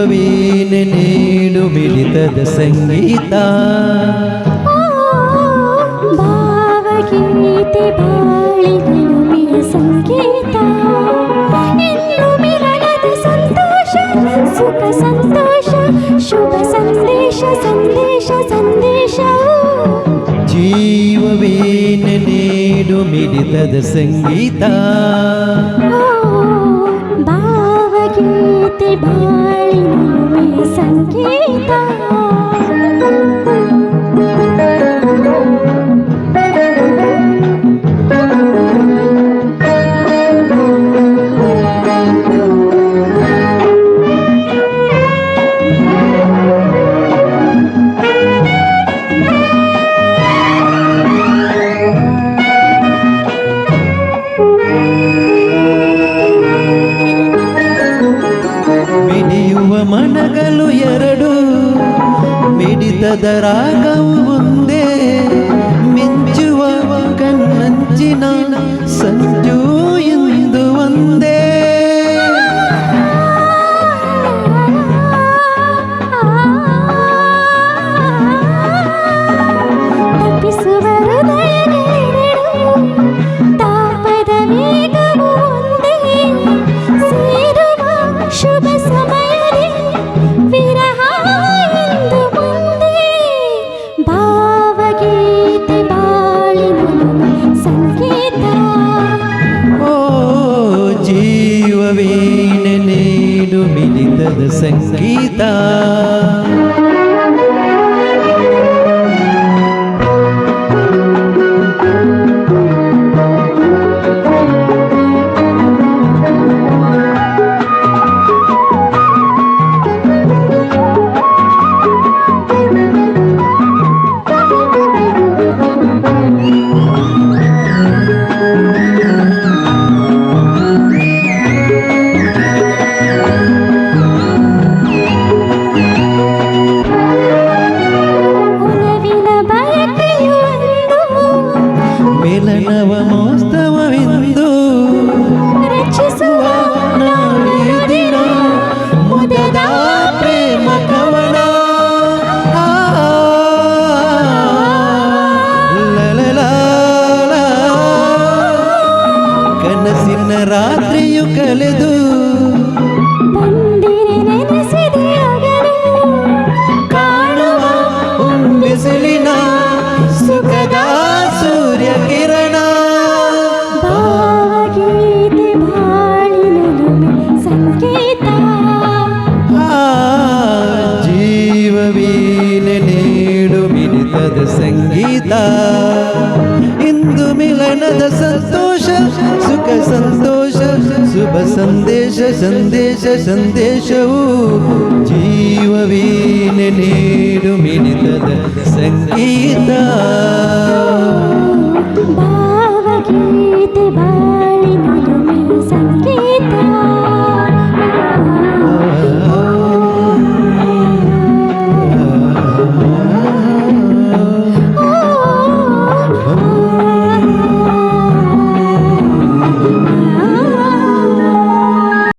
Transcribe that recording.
ಜೀವವೇನೆ ನೀಡು ಮಿಡಿತದ ಸಂಗೀತ. ಭಾವಗೀತೆ ಸಂಗೀತ. ಸಂತೋಷ ಸುಖ ಸಂತೋಷ ಶುಭ ಸಂದೇಶ ಸಂದೇಶ ಸಂದೇಶ. ಜೀವವೇನೆ ನೀಡು ಮಿಡಿತದ ಸಂಗೀತ. ಭಾವಗೀತೆ भाई में संगीता የደራቀው ಮಿಡಿತದ ಸಂಗೀತ ಕನಸಿನ ರಾತ್ರಿಯು ಕಲೆದು ಕಾಣುವ ಬಿಸಿಲಿನ ಸುಖದ ಸೂರ್ಯ ಕಿರಣ ಜೀವವೀನೆ ನೀಡು ಮಿಡಿತದ ಸಂಗೀತ. ಇಂದು ಮಿಲನದ ಸಂತೋಷ ಸುಖ ಸಂತೋಷ ಶುಭ ಸಂದೇಶ ಸಂದೇಶ ಸಂದೇಶವು ಜೀವವೀನೆ ನೀಡು ಮಿಡಿತದ ಸಂಗೀತ ಭಾವ